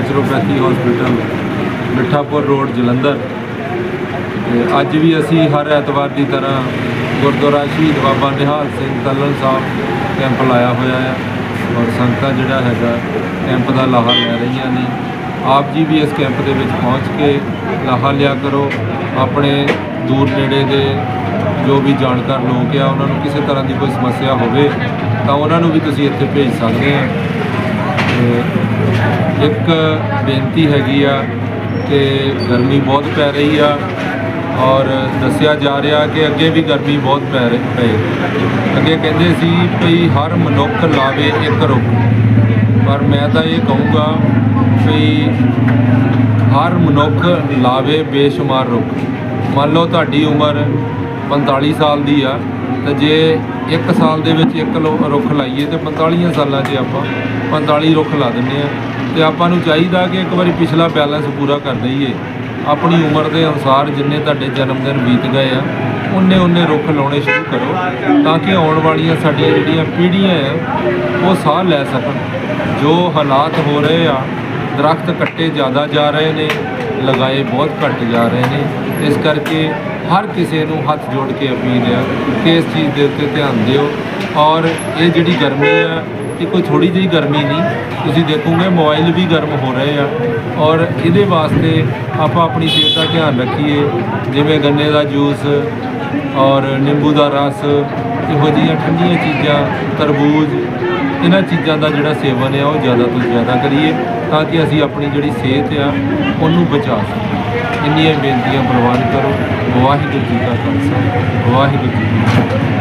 Naturopathy hospital, Mithapur road, Jalandhar. ਤੇ ਅੱਜ ਵੀ ਅਸੀਂ ਹਰ ਐਤਵਾਰ ਦੀ ਤਰ੍ਹਾਂ ਗੁਰਦੁਆਰਾ ਸ਼ਹੀਦ ਬਾਬਾ ਨਿਹਾਲ ਸਿੰਘ ਤੱਲਣ ਸਾਹਿਬ ਕੈਂਪ ਲਾਇਆ ਹੋਇਆ ਹੈ ਔਰ ਸੰਗਤਾਂ ਜਿਹੜਾ ਹੈਗਾ ਕੈਂਪ ਦਾ ਲਾਹਾ ਲੈ ਰਹੀਆਂ ਨੇ। ਆਪ ਜੀ ਵੀ ਇਸ ਕੈਂਪ ਦੇ ਵਿੱਚ ਪਹੁੰਚ ਕੇ ਲਾਹਾ ਲਿਆ ਕਰੋ। ਆਪਣੇ ਦੂਰ ਨੇੜੇ ਦੇ ਜੋ ਵੀ ਜਾਣਕਾਰ ਲੋਕ ਆ, ਉਹਨਾਂ ਨੂੰ ਕਿਸੇ ਤਰ੍ਹਾਂ ਦੀ ਕੋਈ ਸਮੱਸਿਆ ਹੋਵੇ ਤਾਂ ਉਹਨਾਂ ਨੂੰ ਵੀ ਤੁਸੀਂ ਇੱਥੇ ਭੇਜ ਸਕਦੇ ਆ। ਤੇ ਇੱਕ ਬੇਨਤੀ ਹੈਗੀ ਆ ਕਿ ਗਰਮੀ ਬਹੁਤ ਪੈ ਰਹੀ ਆ ਔਰ ਦੱਸਿਆ ਜਾ ਰਿਹਾ ਕਿ ਅੱਗੇ ਵੀ ਗਰਮੀ ਬਹੁਤ ਪੈ ਰਹੀ ਪਏ। ਅੱਗੇ ਕਹਿੰਦੇ ਸੀ ਵੀ ਹਰ ਮਨੁੱਖ ਲਾਵੇ ਇੱਕ ਰੁੱਖ। ਪਰ ਮੈਂ ਤਾਂ ਇਹ ਕਹੂੰਗਾ ਵੀ ਹਰ ਮਨੁੱਖ ਲਾਵੇ ਬੇਸ਼ੁਮਾਰ ਰੁੱਖ। ਮੰਨ ਲਓ ਤੁਹਾਡੀ ਉਮਰ 45 ਸਾਲ ਦੀ ਆ। ਤੇ ਜੇ ਇੱਕ ਸਾਲ ਦੇ ਵਿੱਚ ਇੱਕ ਲੋ- ਰੁੱਖ ਲਾਈਏ ਤੇ 45 ਸਾਲਾਂ 'ਚ ਆਪਾਂ 45 ਰੁੱਖ ਲਾ ਦਿੰਦੇ ਆ ਤੇ ਆਪਾਂ ਨੂੰ ਚਾਹੀਦਾ ਕਿ ਇੱਕ ਵਾਰੀ ਪਿਛਲਾ ਬੈਲੈਂਸ ਪੂਰਾ ਕਰ ਦਈਏ। ਆਪਣੀ ਉਮਰ ਦੇ ਅਨੁਸਾਰ ਜਿੰਨੇ ਤੁਹਾਡੇ ਜਨਮ ਦਿਨ ਬੀਤ ਗਏ ਆ ਉਹਨੇ ਉਹਨੇ ਰੁੱਖ ਲਾਉਣੇ ਸ਼ੁਰੂ ਕਰੋ ਤਾਂ ਕਿ ਆਉਣ ਵਾਲੀਆਂ ਸਾਡੀਆਂ ਜਿਹੜੀਆਂ ਪੀੜ੍ਹੀਆਂ ਆ, ਉਹ ਸਾਹ ਲੈ ਸਕਣ। ਜੋ ਹਾਲਾਤ ਹੋ ਰਹੇ ਆ, ਦਰਖਤ ਕੱਟੇ ਜ਼ਿਆਦਾ ਜਾ ਰਹੇ ਨੇ ਲਗਾਏ ਬਹੁਤ ਘੱਟ ਜਾ ਰਹੇ ਨੇ। ਇਸ ਕਰਕੇ ਹਰ ਕਿਸੇ ਨੂੰ ਹੱਥ ਜੋੜ ਕੇ ਅਪੀਲ ਆ ਕਿ ਇਸ ਚੀਜ਼ ਦੇ ਉੱਤੇ ਧਿਆਨ ਦਿਓ। ਔਰ ਇਹ ਜਿਹੜੀ ਗਰਮੀ ਆ ਇਹ ਕੋਈ ਥੋੜੀ ਜਿਹੀ ਗਰਮੀ ਨਹੀਂ, ਤੁਸੀਂ ਦੇਖੋਗੇ ਮੋਬਾਈਲ ਵੀ ਗਰਮ ਹੋ ਰਹੇ ਆ। ਔਰ ਇਹਦੇ ਵਾਸਤੇ ਆਪਾਂ ਆਪਣੀ ਸਿਹਤ ਦਾ ਧਿਆਨ ਰੱਖੀਏ, ਜਿਵੇਂ ਗੰਨੇ ਦਾ ਜੂਸ ਔਰ ਨਿੰਬੂ ਦਾ ਰਸ, ਇਹੋ ਜਿਹੀਆਂ ਠੰਡੀਆਂ ਚੀਜ਼ਾਂ, ਤਰਬੂਜ ਇਹਨਾਂ ਚੀਜ਼ਾਂ ਦਾ ਜਿਹੜਾ ਸੇਵਨ ਹੈ ਉਹ ਜ਼ਿਆਦਾ ਤੋਂ ਜ਼ਿਆਦਾ ਕਰੀਏ ਤਾਂ ਕਿ ਅਸੀਂ ਆਪਣੀ ਜਿਹੜੀ ਸਿਹਤ ਆ, ਉਹਨੂੰ ਬਚਾ ਸਕੀਏ। ਇੰਨੀਆਂ ਬੇਨਤੀਆਂ ਪ੍ਰਵਾਨ ਕਰੋ। ਵਾਹਿਗੁਰੂ ਜੀ ਕਾ ਖਾਲਸਾ। ਵਾਹਿਗੁਰੂ ਜੀ ਕੀ ਫਤਿਹ।